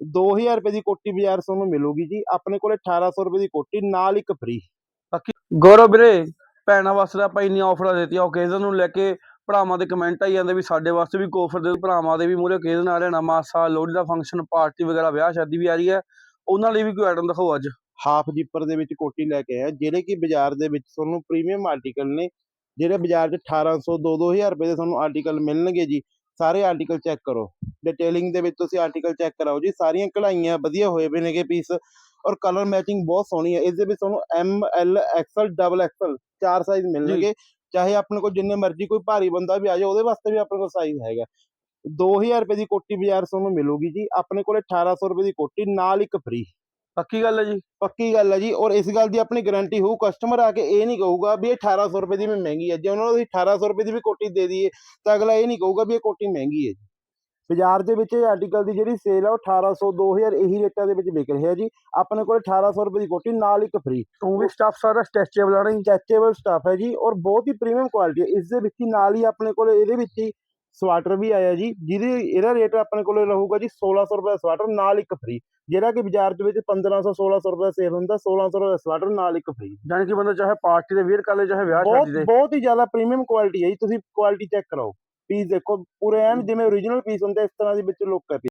2000 ਰੁਪਏ ਦੀ ਕੋਟੀ ਬਾਜ਼ਾਰ ਤੁਹਾਨੂੰ ਮਿਲੂਗੀ ਜੀ। ਆਪਣੇ ਕੋਲੇ 1800 ਰੁਪਏ ਦੀ ਕੋਟੀ ਨਾਲ ਇੱਕ ਫ੍ਰੀ ਗੌਰਵ ਵੀਰੇ ਭੈਣਾਂ ਵਾਸਤੇ ਆਪਾਂ ਇੰਨੀਆਂ ਆਫਰਾਂ ਦਿੱਤੀਆਂ। ਓਕੇਜ਼ਨ ਨੂੰ ਲੈ ਕੇ ਭਰਾਵਾਂ ਦੇ ਕਮੈਂਟ ਆਈ ਜਾਂਦੇ ਵੀ ਸਾਡੇ ਵਾਸਤੇ ਵੀ ਕੋਈ ਆਫਰ ਦੇ। ਭਰਾਵਾਂ ਦੇ ਵੀ ਮੂਹਰੇ ਓਕੇਜ਼ਨ ਆ ਰਿਹਾ। ਨਵਾਂ ਸਾਲ ਲੋਹੜੀ ਦਾ ਫੰਕਸ਼ਨ ਪਾਰਟੀ ਵਗੈਰਾ ਵਿਆਹ ਸ਼ਾਦੀ ਵੀ ਆ ਰਹੀ ਹੈ। ਉਹਨਾਂ ਲਈ ਵੀ ਕੋਈ ਆਈਟਮ ਦਿਖਾਓ ਅੱਜ। ਹਾਫ ਜਿੱਪਰ ਦੇ ਵਿੱਚ ਕੋਟੀ ਲੈ ਕੇ ਆਇਆ ਜਿਹੜੇ ਕਿ ਬਾਜ਼ਾਰ ਦੇ ਵਿੱਚ ਤੁਹਾਨੂੰ ਪ੍ਰੀਮੀਅਮ ਆਰਟੀਕਲ ਨੇ ਜਿਹੜੇ ਬਾਜ਼ਾਰ 'ਚ 1800 2-2000 ਰੁਪਏ ਦੇ ਤੁਹਾਨੂੰ ਆਰਟੀਕਲ ਮਿਲਣਗੇ ਜੀ। ਸਾਰੇ ਆਰਟੀਕਲ ਚੈੱਕ ਕਰੋ। ਡਿਟੇਲਿੰਗ ਦੇ ਵਿੱਚ ਤੁਸੀਂ ਆਰਟੀਕਲ ਚੈੱਕ ਕਰਾਓ ਜੀ ਸਾਰੀਆਂ ਕਢਾਈਆਂ ਵਧੀਆ ਹੋਏ ਪਏ ਨੇਗੇ ਪੀਸ ਔਰ ਕਲਰ ਮੈਚਿੰਗ ਬਹੁਤ ਸੋਹਣੀ ਹੈ ਇਸ ਦੇ ਵਿੱਚ ਤੁਹਾਨੂੰ M L XL double XL ਚਾਰ ਸਾਈਜ਼ ਮਿਲਣਗੇ ਚਾਹੇ ਆਪਣੇ ਕੋਲ ਜਿੰਨੇ ਮਰਜ਼ੀ ਕੋਈ ਭਾਰੀ ਬੰਦਾ ਵੀ ਆ ਜਾਏ ਉਹਦੇ ਵਾਸਤੇ ਵੀ ਆਪਣੇ ਕੋਲ ਸਾਈਜ਼ ਹੈਗਾ। 2000 ਰੁਪਏ ਦੀ ਕੋਟੀ ਬਾਜ਼ਾਰ ਤੁਹਾਨੂੰ ਮਿਲੂਗੀ ਜੀ ਆਪਣੇ ਕੋਲੇ 1800 ਰੁਪਏ ਦੀ ਕੋਟੀ ਨਾਲ ਇੱਕ ਫ੍ਰੀ ਪੱਕੀ ਗੱਲ ਹੈ ਜੀ। ਪੱਕੀ ਗੱਲ ਹੈ ਜੀ ਔਰ ਇਸ ਗੱਲ ਦੀ ਆਪਣੀ ਗਾਰੰਟੀ ਹੋਊ ਕਸਟਮਰ ਆ ਕੇ ਇਹ ਨਹੀਂ ਕਹੂਗਾ ਵੀ ਇਹ 1800 ਰੁਪਏ ਦੀ ਵੀ ਮਹਿੰਗੀ ਹੈ ਜੇ ਉਹਨਾਂ ਨੂੰ ਅਸੀਂ 1800 ਰੁਪਏ ਦੀ ਵੀ ਕੋਟੀ ਦੇ ਦਈਏ ਤਾਂ ਅਗਲਾ ਇਹ ਨਹੀਂ ਕਹੂਗਾ ਵੀ ਇਹ ਕੋਟੀ ਮਹਿੰਗੀ ਹੈ ਜੀ। ਬਾਜ਼ਾਰ ਦੇ ਵਿੱਚ ਇਹ ਆਰਟੀਕਲ ਦੀ ਜਿਹੜੀ ਸੇਲ ਆ ਉਹ 1800 2000 ਇਹੀ ਰੇਟਾਂ ਦੇ ਵਿੱਚ ਵਿਕ ਰਿਹਾ ਜੀ। ਆਪਣੇ ਕੋਲ 1800 ਰੁਪਏ ਦੀ ਕੋਟੀ ਨਾਲ ਇੱਕ ਫ੍ਰੀ ਤੂੰ ਵੀ ਸਟਾਫ ਸਾਰਾ ਸਟ੍ਰੈਚੇਬਲ ਆ ਨਹੀਂ ਚੈਚੇਬਲ ਸਟਾਫ ਹੈ ਜੀ ਔਰ ਬਹੁਤ ਹੀ ਪ੍ਰੀਮੀਅਮ ਕੁਆਲਿਟੀ ਹੈ। ਇਸ ਦੇ ਵਿੱਚ ਹੀ ਨਾਲ ਹੀ ਆਪਣੇ ਕੋਲ ਇਹਦੇ ਵਿੱਚ ਹੀ ਸਵਾਟਰ ਵੀ ਆਇਆ ਜੀ ਜਿਹਦੀ ਇਹਦਾ ਰੇਟ ਆਪਣੇ ਕੋਲੇ ਰਹੂਗਾ ਜੀ 1600 ਰੁਪਏ ਦਾ ਸਵਾਟਰ ਨਾਲ ਇੱਕ ਫ੍ਰੀ ਜਿਹੜਾ ਕਿ ਬਾਜ਼ਾਰ ਦੇ ਵਿੱਚ 1500 1600 ਰੁਪਏ ਸੇਲ ਹੁੰਦਾ 1600 ਰੁਪਏ ਦਾ ਸਵਾਟਰ ਨਾਲ ਇੱਕ ਫ੍ਰੀ ਜਾਣੀ ਕਿ ਬੰਦਾ ਚਾਹੇ ਪਾਰਟੀ ਦੇ ਵੀਅਰ ਕਰ ਲੇ ਚਾਹੇ ਵਿਆਹ ਸ਼ਾਦੀ ਦੇ। ਬਹੁਤ ਹੀ ਜ਼ਿਆਦਾ ਪ੍ਰੀਮੀਅਮ ਕੁਆਲਿਟੀ ਹੈ ਜੀ। ਤੁਸੀਂ ਕੁਆਲਿਟੀ ਚੈੱਕ ਕਰਾਓ। ਪੀਸ ਦੇਖੋ ਪੂਰੇ ਐਨ ਜਿਵੇਂ origignal ਪੀਸ ਹੁੰਦੇ ਇਸ ਤਰ੍ਹਾਂ ਦੇ ਵਿੱਚ ਲੁੱਕ ਹੈ